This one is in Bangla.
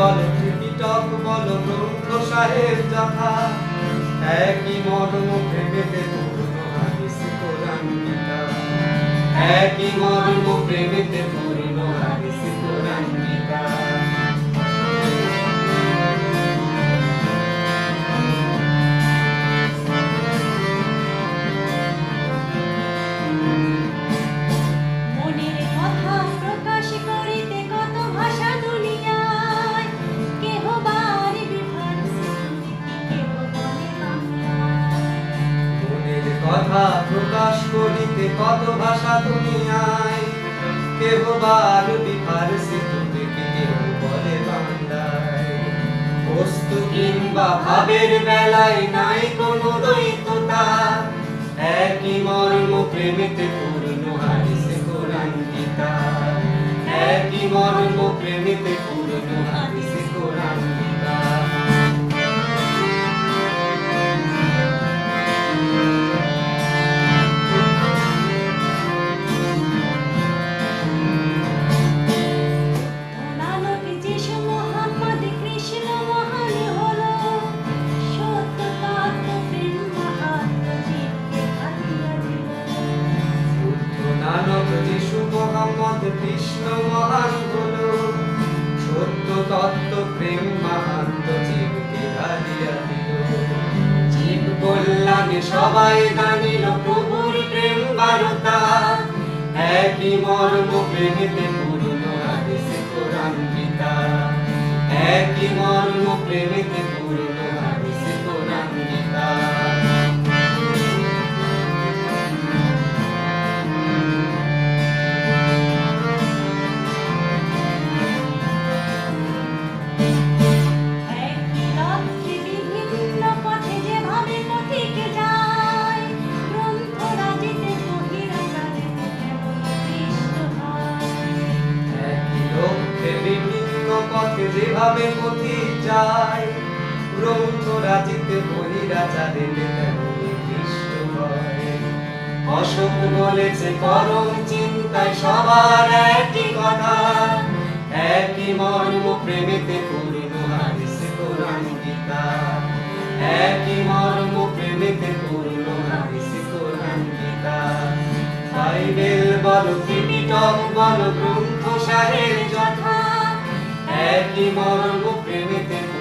বলো কিটক বলো সাহেব যথা। একই মর্ম প্রেমে পূর্ণ হাদিস কোরআন গীতা একই কথা প্রকাশ করিতে কত ভাষা দুনিয়ায় কেহ বা আরবি ফারসি তুর্কি কেহ বলে বাংলায় বস্তু কিংবা ভাবের বেলায় নাই কোনো দ্বৈততা। একই মর্ম প্রেমেতে পূর্ণ হাদিসে কোরআন গীতা। একই মর্ম প্রেমেতে পূর্ণ কৃষ্ণ হলো সত্য তত্ত্ব প্রেম মাহাত্ম জীবকে হারিয়া দিল জীব কল্যাণে সবাই জানিল, প্রভুর প্রেম বার্তা। একই মর্ম প্রেমেতে পূর্ণ কোরআন গীতা। একই মর্ম প্রেমেতে পূর্ণ যেভাবে পথি যায় গ্রন্থ রাজিতে বহিরাচারে অশোক বলেছে, পরম চিন্তায় সবার একই কথা, একই মর্ম প্রেমেতে পূর্ণ গীতা একই মর্ম প্রেমেতে পূর্ণ বাইবেল বল ত্রিপিটক বল, গ্রন্থ সাহের যথা একই মর্ম প্রেমেতে পূর্ণ